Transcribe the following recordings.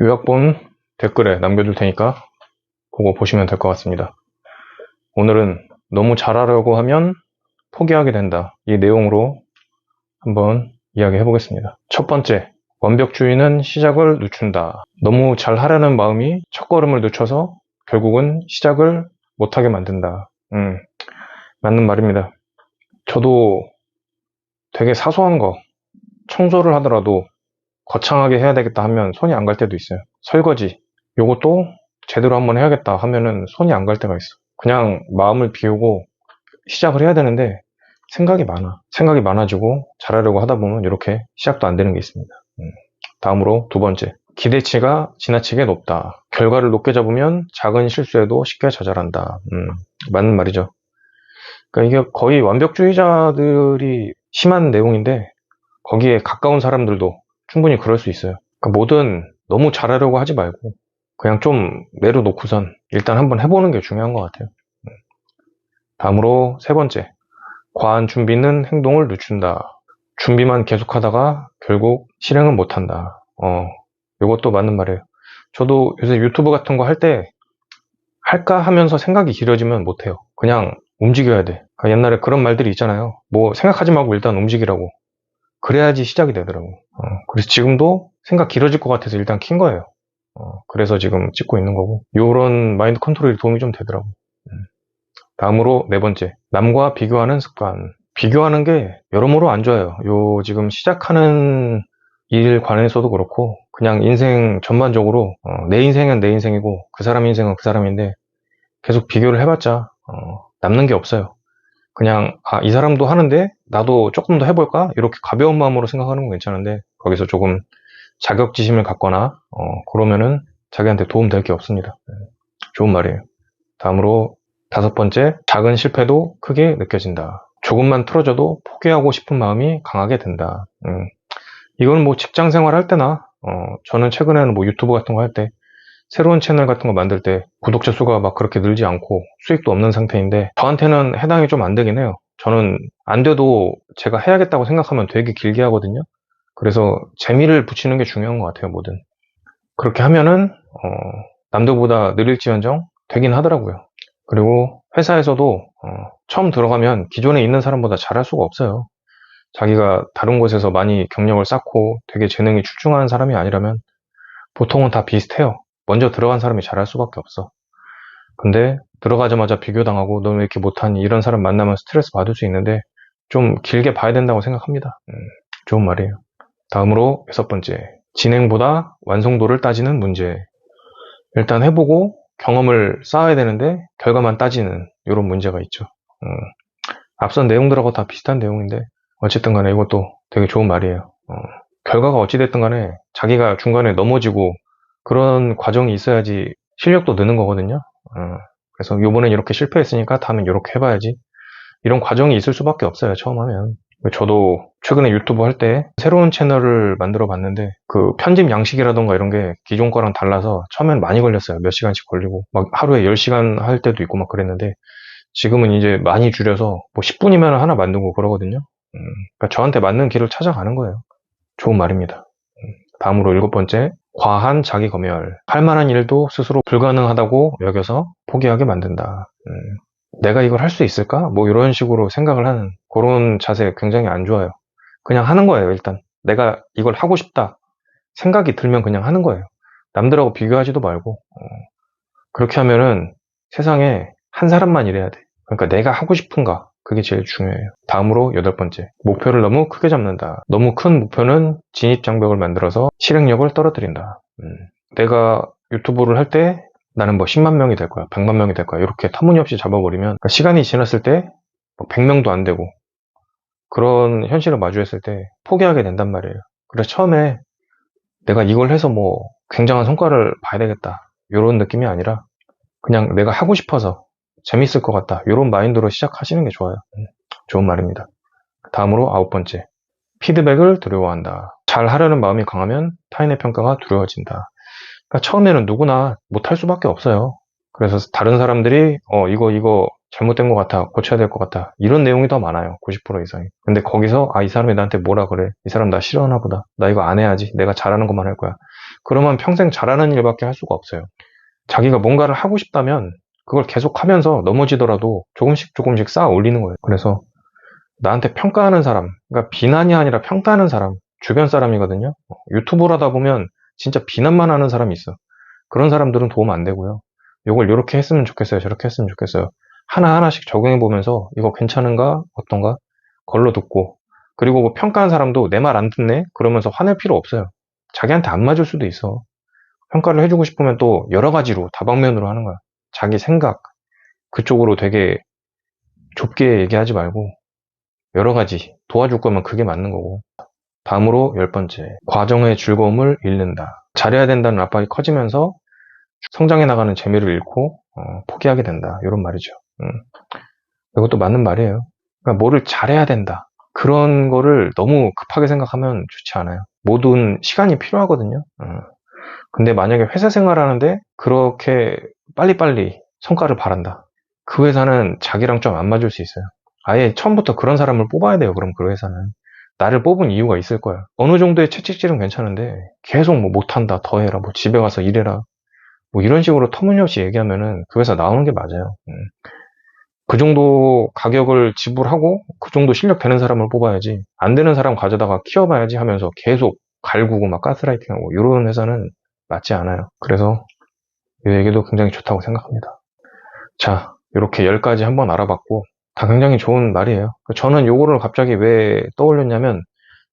요약본 댓글에 남겨둘 테니까 그거 보시면 될 것 같습니다. 오늘은 너무 잘하려고 하면 포기하게 된다. 이 내용으로 한번 이야기해 보겠습니다. 첫 번째, 완벽주의는 시작을 늦춘다. 너무 잘하려는 마음이 첫걸음을 늦춰서 결국은 시작을 못하게 만든다. 음, 맞는 말입니다. 저도 되게 사소한 거, 청소를 하더라도 거창하게 해야 되겠다 하면 손이 안 갈 때도 있어요. 설거지, 요것도 제대로 한번 해야겠다 하면은 손이 안 갈 때가 있어. 그냥 마음을 비우고 시작을 해야 되는데 생각이 많아. 생각이 많아지고 잘하려고 하다 보면 이렇게 시작도 안 되는 게 있습니다. 음. 다음으로 두 번째. 기대치가 지나치게 높다. 결과를 높게 잡으면 작은 실수에도 쉽게 좌절한다. 음, 맞는 말이죠. 그러니까 이게 거의 완벽주의자들이 심한 내용인데 거기에 가까운 사람들도 충분히 그럴 수 있어요. 그러니까 뭐든 너무 잘하려고 하지 말고 그냥 좀 내려놓고선 일단 한번 해보는 게 중요한 것 같아요. 음. 다음으로 세 번째. 과한 준비는 행동을 늦춘다. 준비만 계속하다가 결국 실행은 못한다. 어, 이것도 맞는 말이에요. 저도 요새 유튜브 같은 거 할 때 할까 하면서 생각이 길어지면 못해요. 그냥 움직여야 돼. 그러니까 옛날에 그런 말들이 있잖아요. 뭐 생각하지 말고 일단 움직이라고. 그래야지 시작이 되더라고. 어, 그래서 지금도 생각 길어질 것 같아서 일단 킨 거예요. 어, 그래서 지금 찍고 있는 거고. 요런 마인드 컨트롤이 도움이 좀 되더라고. 음. 다음으로 네 번째. 남과 비교하는 습관. 비교하는 게 여러모로 안 좋아요. 요 지금 시작하는 일 관해서도 그렇고 그냥 인생 전반적으로 어, 내 인생은 내 인생이고 그 사람 인생은 그 사람인데 계속 비교를 해봤자 어, 남는 게 없어요. 그냥 아, 이 사람도 하는데 나도 조금 더 해볼까? 이렇게 가벼운 마음으로 생각하는 건 괜찮은데 거기서 조금 자격지심을 갖거나 어, 그러면은 자기한테 도움 될 게 없습니다. 네. 좋은 말이에요. 다음으로 다섯 번째 작은 실패도 크게 느껴진다. 조금만 틀어져도 포기하고 싶은 마음이 강하게 된다. 음. 이건 뭐 직장 생활 할 때나 어, 저는 최근에는 뭐 유튜브 같은 거 할 때 새로운 채널 같은 거 만들 때 구독자 수가 막 그렇게 늘지 않고 수익도 없는 상태인데 저한테는 해당이 좀 안 되긴 해요. 저는 안 돼도 제가 해야겠다고 생각하면 되게 길게 하거든요. 그래서 재미를 붙이는 게 중요한 것 같아요, 뭐든. 그렇게 하면은 어, 남들보다 느릴지언정 되긴 하더라고요. 그리고 회사에서도 어, 처음 들어가면 기존에 있는 사람보다 잘할 수가 없어요. 자기가 다른 곳에서 많이 경력을 쌓고 되게 재능이 출중한 사람이 아니라면 보통은 다 비슷해요. 먼저 들어간 사람이 잘할 수밖에 없어. 근데 들어가자마자 비교당하고 너왜 이렇게 못하니 이런 사람 만나면 스트레스 받을 수 있는데 좀 길게 봐야 된다고 생각합니다. 음, 좋은 말이에요. 다음으로 여섯 번째. 진행보다 완성도를 따지는 문제. 일단 해보고 경험을 쌓아야 되는데 결과만 따지는 이런 문제가 있죠. 음, 앞선 내용들하고 다 비슷한 내용인데 어쨌든 간에 이것도 되게 좋은 말이에요. 어, 결과가 어찌됐든 간에 자기가 중간에 넘어지고 그런 과정이 있어야지 실력도 느는 거거든요. 어, 그래서 요번엔 이렇게 실패했으니까 다음엔 이렇게 해봐야지. 이런 과정이 있을 수밖에 없어요. 처음 하면. 저도 최근에 유튜브 할 때 새로운 채널을 만들어 봤는데 그 편집 양식이라던가 이런 게 기존 거랑 달라서 처음엔 많이 걸렸어요. 몇 시간씩 걸리고 막 하루에 10시간 할 때도 있고 막 그랬는데 지금은 이제 많이 줄여서 뭐 10분이면 하나 만들고 그러거든요. 음, 그러니까 저한테 맞는 길을 찾아가는 거예요. 좋은 말입니다. 음, 다음으로 일곱 번째, 과한 자기 검열. 할 만한 일도 스스로 불가능하다고 여겨서 포기하게 만든다. 음, 내가 이걸 할 수 있을까? 뭐 이런 식으로 생각을 하는 그런 자세 굉장히 안 좋아요. 그냥 하는 거예요, 일단. 내가 이걸 하고 싶다. 생각이 들면 그냥 하는 거예요. 남들하고 비교하지도 말고. 어, 그렇게 하면은 세상에 한 사람만 일해야 돼. 그러니까 내가 하고 싶은가? 그게 제일 중요해요. 다음으로 여덟 번째. 목표를 너무 크게 잡는다. 너무 큰 목표는 진입장벽을 만들어서 실행력을 떨어뜨린다. 음, 내가 유튜브를 할 때 나는 뭐 10만 명이 될 거야. 100만 명이 될 거야. 이렇게 터무니없이 잡아버리면 그러니까 시간이 지났을 때 100명도 뭐안 되고 그런 현실을 마주했을 때 포기하게 된단 말이에요. 그래서 처음에 내가 이걸 해서 뭐 굉장한 성과를 봐야 되겠다. 이런 느낌이 아니라 그냥 내가 하고 싶어서 재밌을 것 같다. 이런 마인드로 시작하시는 게 좋아요. 음, 좋은 말입니다. 다음으로 아홉 번째. 피드백을 두려워한다. 잘 하려는 마음이 강하면 타인의 평가가 두려워진다. 그러니까 처음에는 누구나 못할 수밖에 없어요. 그래서 다른 사람들이 어 이거 이거 잘못된 것 같아 고쳐야 될 것 같아 이런 내용이 더 많아요 90% 이상이 근데 거기서 아 이 사람이 나한테 뭐라 그래 이 사람 나 싫어하나 보다 나 이거 안 해야지 내가 잘하는 것만 할 거야 그러면 평생 잘하는 일밖에 할 수가 없어요. 자기가 뭔가를 하고 싶다면 그걸 계속 하면서 넘어지더라도 조금씩 조금씩 쌓아 올리는 거예요. 그래서 나한테 평가하는 사람, 그러니까 비난이 아니라 평가하는 사람, 주변 사람이거든요. 유튜브를 하다 보면 진짜 비난만 하는 사람이 있어. 그런 사람들은 도움 안 되고요. 이걸 이렇게 했으면 좋겠어요. 저렇게 했으면 좋겠어요. 하나하나씩 적용해 보면서 이거 괜찮은가? 어떤가? 걸러 듣고 그리고 뭐 평가한 사람도 내 말 안 듣네? 그러면서 화낼 필요 없어요. 자기한테 안 맞을 수도 있어. 평가를 해주고 싶으면 또 여러 가지로 다방면으로 하는 거야. 자기 생각 그쪽으로 되게 좁게 얘기하지 말고 여러 가지 도와줄 거면 그게 맞는 거고. 다음으로 열 번째 과정의 즐거움을 잃는다. 잘해야 된다는 압박이 커지면서 성장해 나가는 재미를 잃고 어, 포기하게 된다. 이런 말이죠. 음. 이것도 맞는 말이에요. 그러니까 뭐를 잘해야 된다. 그런 거를 너무 급하게 생각하면 좋지 않아요. 모든 시간이 필요하거든요. 음. 근데 만약에 회사 생활하는데 그렇게 빨리빨리 성과를 바란다. 그 회사는 자기랑 좀 안 맞을 수 있어요. 아예 처음부터 그런 사람을 뽑아야 돼요. 그럼 그 회사는. 나를 뽑은 이유가 있을 거야. 어느 정도의 채찍질은 괜찮은데 계속 뭐 못한다, 더 해라, 뭐 집에 가서 일해라. 뭐 이런 식으로 터무니없이 얘기하면은 그 회사 나오는 게 맞아요. 음. 그 정도 가격을 지불하고 그 정도 실력 되는 사람을 뽑아야지 안 되는 사람 가져다가 키워봐야지 하면서 계속 갈구고 막 가스라이팅하고 이런 회사는 맞지 않아요. 그래서 이 얘기도 굉장히 좋다고 생각합니다. 자, 이렇게 10가지 한번 알아봤고 다 굉장히 좋은 말이에요. 저는 요거를 갑자기 왜 떠올렸냐면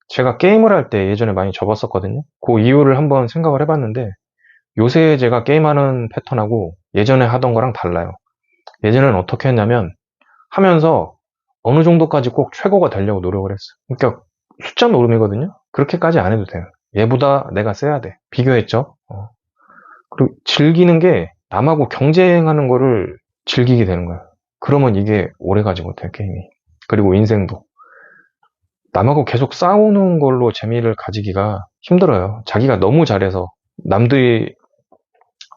제가 게임을 할 때 예전에 많이 접었었거든요. 그 이유를 한번 생각을 해봤는데 요새 제가 게임하는 패턴하고 예전에 하던 거랑 달라요. 예전에는 어떻게 했냐면 하면서 어느 정도까지 꼭 최고가 되려고 노력을 했어. 그러니까 숫자 노름이거든요. 그렇게까지 안 해도 돼요. 얘보다 내가 세야 돼. 비교했죠. 어. 그리고 즐기는 게 남하고 경쟁하는 거를 즐기게 되는 거야. 그러면 이게 오래 가지 못해 게임이. 그리고 인생도. 남하고 계속 싸우는 걸로 재미를 가지기가 힘들어요. 자기가 너무 잘해서 남들이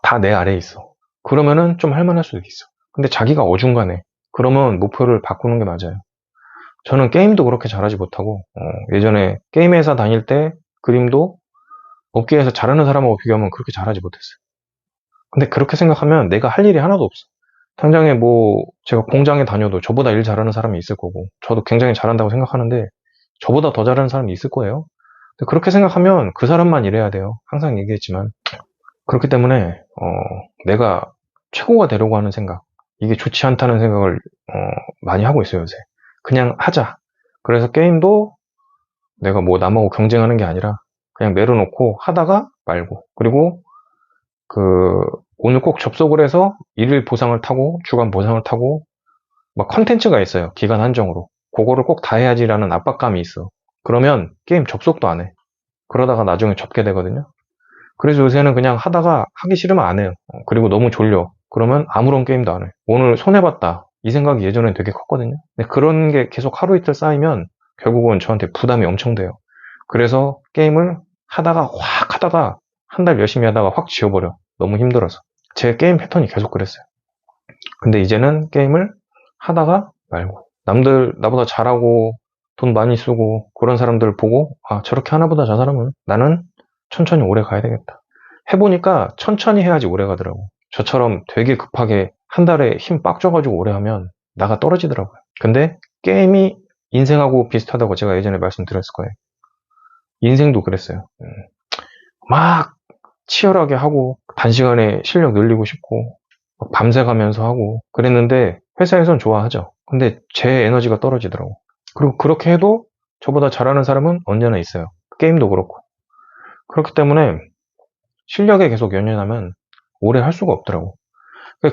다 내 아래에 있어. 그러면은 좀 할만할 수도 있어. 근데 자기가 어중간해. 그러면 목표를 바꾸는 게 맞아요. 저는 게임도 그렇게 잘하지 못하고 어, 예전에 게임 회사 다닐 때 그림도 업계에서 잘하는 사람하고 비교하면 그렇게 잘하지 못했어요. 근데 그렇게 생각하면 내가 할 일이 하나도 없어. 당장에 뭐 제가 공장에 다녀도 저보다 일 잘하는 사람이 있을 거고 저도 굉장히 잘한다고 생각하는데 저보다 더 잘하는 사람이 있을 거예요. 그렇게 생각하면 그 사람만 일해야 돼요. 항상 얘기했지만 그렇기 때문에 어, 내가 최고가 되려고 하는 생각 이게 좋지 않다는 생각을 어, 많이 하고 있어요 요새. 그냥 하자. 그래서 게임도 내가 뭐 남하고 경쟁하는 게 아니라 그냥 내려놓고 하다가 말고 그리고 그 오늘 꼭 접속을 해서 일일 보상을 타고 주간 보상을 타고 막 컨텐츠가 있어요. 기간 한정으로. 그거를 꼭 다 해야지라는 압박감이 있어. 그러면 게임 접속도 안 해. 그러다가 나중에 접게 되거든요. 그래서 요새는 그냥 하다가 하기 싫으면 안 해요. 어, 그리고 너무 졸려. 그러면 아무런 게임도 안 해. 오늘 손해봤다. 이 생각이 예전엔 되게 컸거든요. 근데 그런 게 계속 하루 이틀 쌓이면 결국은 저한테 부담이 엄청 돼요. 그래서 게임을 하다가 확 하다가 한 달 열심히 하다가 확 지워버려. 너무 힘들어서. 제 게임 패턴이 계속 그랬어요. 근데 이제는 게임을 하다가 말고. 남들 나보다 잘하고 돈 많이 쓰고 그런 사람들을 보고 아 저렇게 하나보다 저 사람은 나는 천천히 오래 가야 되겠다. 해보니까 천천히 해야지 오래 가더라고. 저처럼 되게 급하게 한 달에 힘 빡 줘가지고 오래 하면 나가 떨어지더라고요. 근데 게임이 인생하고 비슷하다고 제가 예전에 말씀드렸을 거예요. 인생도 그랬어요. 음. 막 치열하게 하고 단시간에 실력 늘리고 싶고 밤새 가면서 하고 그랬는데 회사에선 좋아하죠. 근데 제 에너지가 떨어지더라고. 그리고 그렇게 해도 저보다 잘하는 사람은 언제나 있어요. 게임도 그렇고. 그렇기 때문에 실력에 계속 연연하면 오래 할 수가 없더라고.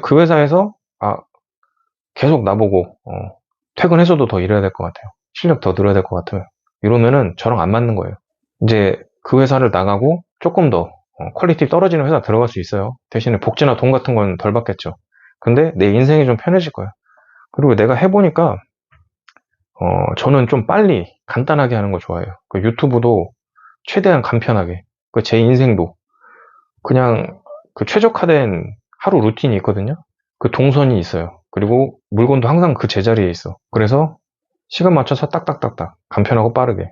그 회사에서 아 계속 나보고 어, 퇴근해서도 더 일해야 될 것 같아요. 실력 더 늘어야 될 것 같아요. 이러면은 저랑 안 맞는 거예요. 이제 그 회사를 나가고 조금 더 어, 퀄리티 떨어지는 회사 들어갈 수 있어요. 대신에 복지나 돈 같은 건 덜 받겠죠. 근데 내 인생이 좀 편해질 거야. 그리고 내가 해보니까 어, 저는 좀 빨리 간단하게 하는 거 좋아해요. 그 유튜브도 최대한 간편하게. 그 제 인생도 그냥 그 최적화된 하루 루틴이 있거든요. 그 동선이 있어요. 그리고 물건도 항상 그 제자리에 있어. 그래서 시간 맞춰서 딱딱딱딱 간편하고 빠르게.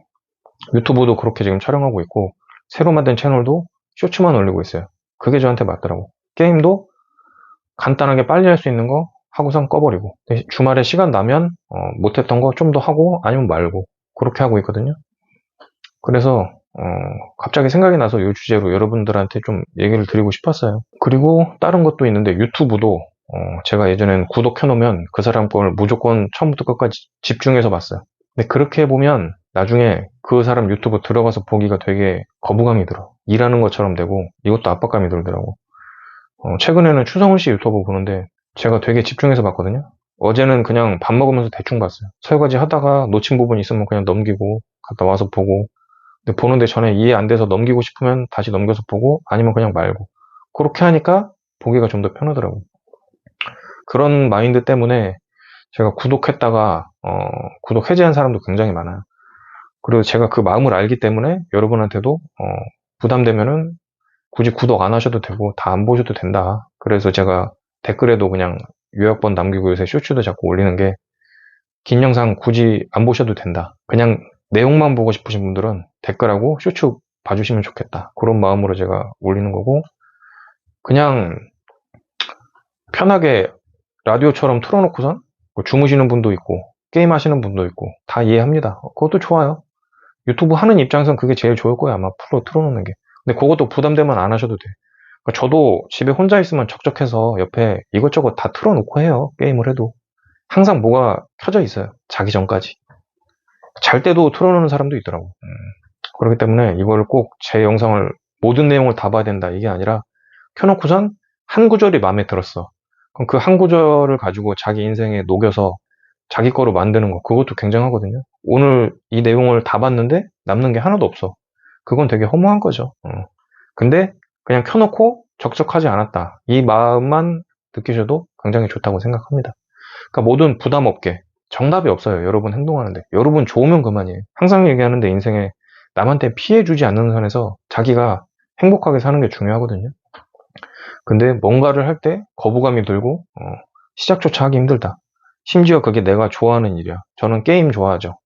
유튜브도 그렇게 지금 촬영하고 있고 새로 만든 채널도 쇼츠만 올리고 있어요. 그게 저한테 맞더라고. 게임도 간단하게 빨리 할 수 있는 거 하고선 꺼버리고 주말에 시간 나면 어, 못했던 거 좀 더 하고 아니면 말고 그렇게 하고 있거든요. 그래서 어, 갑자기 생각이 나서 이 주제로 여러분들한테 좀 얘기를 드리고 싶었어요. 그리고 다른 것도 있는데 유튜브도 어, 제가 예전엔 구독해놓으면 그 사람 걸 무조건 처음부터 끝까지 집중해서 봤어요. 근데 그렇게 보면 나중에 그 사람 유튜브 들어가서 보기가 되게 거부감이 들어. 일하는 것처럼 되고 이것도 압박감이 들더라고. 어, 최근에는 추성훈 씨 유튜브 보는데 제가 되게 집중해서 봤거든요. 어제는 그냥 밥 먹으면서 대충 봤어요. 설거지 하다가 놓친 부분 있으면 그냥 넘기고 갔다 와서 보고 근데 보는데 전에 이해 안 돼서 넘기고 싶으면 다시 넘겨서 보고 아니면 그냥 말고 그렇게 하니까 보기가 좀 더 편하더라고. 그런 마인드 때문에 제가 구독했다가 어, 구독 해제한 사람도 굉장히 많아요. 그리고 제가 그 마음을 알기 때문에 여러분한테도 어, 부담되면은 굳이 구독 안 하셔도 되고 다 안 보셔도 된다. 그래서 제가 댓글에도 그냥 요약본 남기고 요새 쇼츠도 자꾸 올리는 게 긴 영상 굳이 안 보셔도 된다. 그냥 내용만 보고 싶으신 분들은 댓글하고 쇼츠 봐주시면 좋겠다. 그런 마음으로 제가 올리는 거고 그냥 편하게 라디오처럼 틀어놓고선 뭐 주무시는 분도 있고 게임 하시는 분도 있고 다 이해합니다. 그것도 좋아요. 유튜브 하는 입장에선 그게 제일 좋을 거예요. 아마 프로 틀어놓는 게. 근데 그것도 부담되면 안 하셔도 돼. 그러니까 저도 집에 혼자 있으면 적적해서 옆에 이것저것 다 틀어놓고 해요. 게임을 해도. 항상 뭐가 켜져 있어요. 자기 전까지. 잘 때도 틀어놓는 사람도 있더라고. 음. 그렇기 때문에 이걸 꼭 제 영상을 모든 내용을 다 봐야 된다. 이게 아니라 켜놓고선 한 구절이 마음에 들었어. 그럼 그 한 구절을 가지고 자기 인생에 녹여서 자기 거로 만드는 거. 그것도 굉장하거든요. 오늘 이 내용을 다 봤는데 남는 게 하나도 없어. 그건 되게 허무한 거죠. 어. 근데 그냥 켜놓고 적적하지 않았다. 이 마음만 느끼셔도 굉장히 좋다고 생각합니다. 그러니까 모든 부담 없게 정답이 없어요. 여러분 행동하는데. 여러분 좋으면 그만이에요. 항상 얘기하는데 인생에 남한테 피해 주지 않는 선에서 자기가 행복하게 사는 게 중요하거든요. 근데 뭔가를 할 때 거부감이 들고 어, 시작조차 하기 힘들다. 심지어 그게 내가 좋아하는 일이야. 저는 게임 좋아하죠.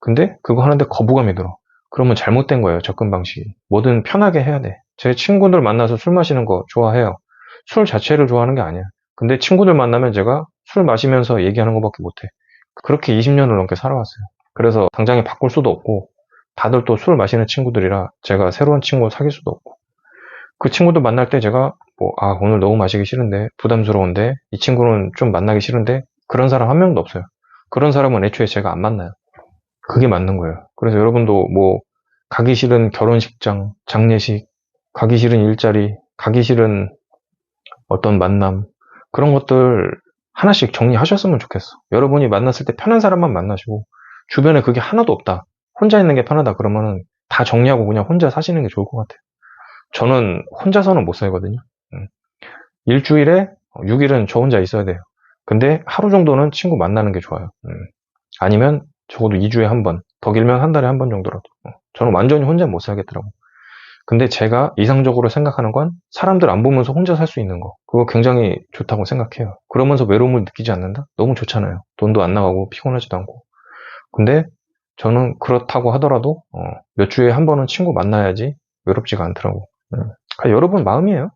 근데 그거 하는데 거부감이 들어. 그러면 잘못된 거예요. 접근 방식이. 뭐든 편하게 해야 돼. 제 친구들 만나서 술 마시는 거 좋아해요. 술 자체를 좋아하는 게 아니야. 근데 친구들 만나면 제가 술 마시면서 얘기하는 것밖에 못해. 그렇게 20년을 넘게 살아왔어요. 그래서 당장에 바꿀 수도 없고 다들 또 술 마시는 친구들이라 제가 새로운 친구 사귈 수도 없고 그 친구들 만날 때 제가 뭐, 아, 오늘 너무 마시기 싫은데, 부담스러운데, 이 친구는 좀 만나기 싫은데, 그런 사람 한 명도 없어요. 그런 사람은 애초에 제가 안 만나요. 그게 맞는 거예요. 그래서 여러분도 뭐, 가기 싫은 결혼식장, 장례식, 가기 싫은 일자리, 가기 싫은 어떤 만남, 그런 것들 하나씩 정리하셨으면 좋겠어. 여러분이 만났을 때 편한 사람만 만나시고, 주변에 그게 하나도 없다. 혼자 있는 게 편하다. 그러면은 다 정리하고 그냥 혼자 사시는 게 좋을 것 같아요. 저는 혼자서는 못 살거든요. 음. 일주일에 6일은 저 혼자 있어야 돼요. 근데 하루 정도는 친구 만나는 게 좋아요. 음. 아니면 적어도 2주에 한 번, 더 길면 한 달에 한 번 정도라도. 어. 저는 완전히 혼자 못 살겠더라고. 근데 제가 이상적으로 생각하는 건 사람들 안 보면서 혼자 살 수 있는 거. 그거 굉장히 좋다고 생각해요. 그러면서 외로움을 느끼지 않는다? 너무 좋잖아요. 돈도 안 나가고 피곤하지도 않고. 근데 저는 그렇다고 하더라도 어, 몇 주에 한 번은 친구 만나야지 외롭지가 않더라고. 음. 그러니까 여러분 마음이에요.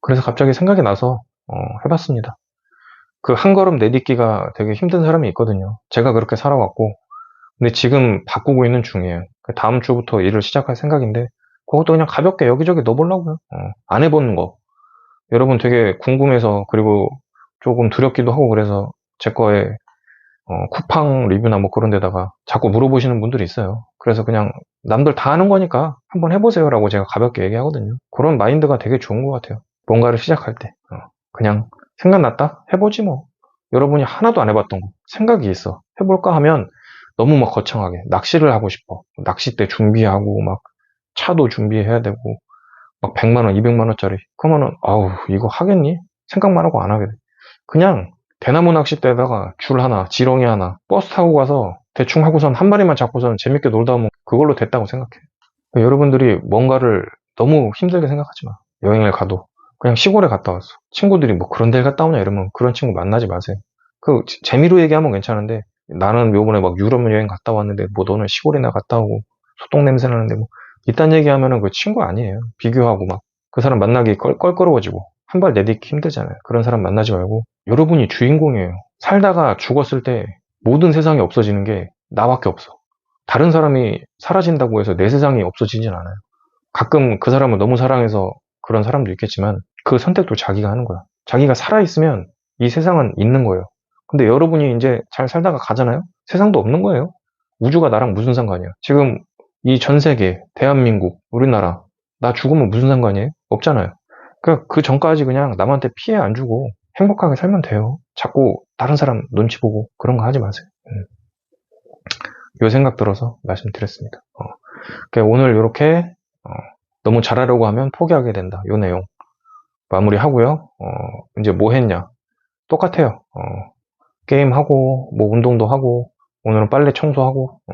그래서 갑자기 생각이 나서 어, 해봤습니다. 그 한 걸음 내딛기가 되게 힘든 사람이 있거든요. 제가 그렇게 살아왔고, 근데 지금 바꾸고 있는 중이에요. 그 다음 주부터 일을 시작할 생각인데, 그것도 그냥 가볍게 여기저기 넣어보려고요. 어, 안 해보는 거. 여러분 되게 궁금해서, 그리고 조금 두렵기도 하고 그래서 제 거에 어, 쿠팡 리뷰나 뭐 그런 데다가 자꾸 물어보시는 분들이 있어요. 그래서 그냥 남들 다 하는 거니까 한번 해보세요 라고 제가 가볍게 얘기하거든요. 그런 마인드가 되게 좋은 것 같아요. 뭔가를 시작할 때. 어, 그냥 생각났다? 해보지 뭐. 여러분이 하나도 안 해봤던 거. 생각이 있어. 해볼까 하면 너무 막 거창하게. 낚시를 하고 싶어. 낚싯대 준비하고 막 차도 준비해야 되고 막 100만 원, 200만 원짜리. 그러면은 아우 이거 하겠니? 생각만 하고 안 하게 돼. 그냥 대나무 낚싯대에다가 줄 하나, 지렁이 하나, 버스 타고 가서 대충 하고선 한 마리만 잡고선 재밌게 놀다 오면 그걸로 됐다고 생각해. 여러분들이 뭔가를 너무 힘들게 생각하지 마. 여행을 가도. 그냥 시골에 갔다 왔어. 친구들이 뭐 그런 데 갔다 오냐 이러면 그런 친구 만나지 마세요. 그 재미로 얘기하면 괜찮은데 나는 요번에 막 유럽 여행 갔다 왔는데 뭐 너는 시골이나 갔다 오고 소똥 냄새 나는데 뭐 이딴 얘기하면은 그 친구 아니에요. 비교하고 막 그 사람 만나기 껄, 껄끄러워지고 한 발 내딛기 힘들잖아요. 그런 사람 만나지 말고 여러분이 주인공이에요. 살다가 죽었을 때 모든 세상이 없어지는 게 나밖에 없어. 다른 사람이 사라진다고 해서 내 세상이 없어지진 않아요. 가끔 그 사람을 너무 사랑해서 그런 사람도 있겠지만 그 선택도 자기가 하는 거야. 자기가 살아있으면 이 세상은 있는 거예요. 근데 여러분이 이제 잘 살다가 가잖아요? 세상도 없는 거예요. 우주가 나랑 무슨 상관이야? 지금 이 전 세계, 대한민국, 우리나라, 나 죽으면 무슨 상관이에요? 없잖아요. 그러니까 그 전까지 그냥 남한테 피해 안 주고 행복하게 살면 돼요. 자꾸 다른 사람 눈치 보고 그런 거 하지 마세요. 음. 요 생각 들어서 말씀드렸습니다. 어. 오늘 이렇게 어, 너무 잘하려고 하면 포기하게 된다. 요 내용 마무리하고요. 어, 이제 뭐 했냐? 똑같아요. 어, 게임하고 뭐 운동도 하고 오늘은 빨래 청소하고 어,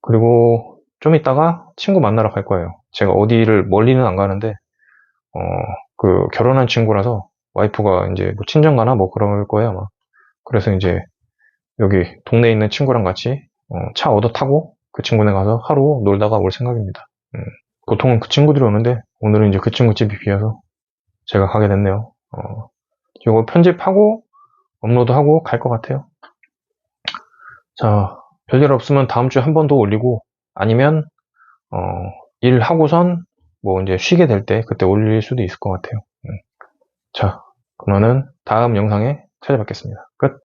그리고 좀 이따가 친구 만나러 갈 거예요. 제가 어디를 멀리는 안 가는데 어, 그 결혼한 친구라서 와이프가 이제 뭐 친정 가나 뭐 그럴 거예요 아마. 그래서 이제 여기 동네에 있는 친구랑 같이 어, 차 얻어 타고 그 친구네 가서 하루 놀다가 올 생각입니다. 음, 보통은 그 친구들이 오는데 오늘은 이제 그 친구 집이 비어서 제가 가게 됐네요. 어, 이거 편집하고 업로드하고 갈 것 같아요. 자, 별일 없으면 다음 주에 한 번 더 올리고 아니면 어, 일 하고선 뭐 이제 쉬게 될 때 그때 올릴 수도 있을 것 같아요. 음. 자, 그러면은 다음 영상에 찾아뵙겠습니다.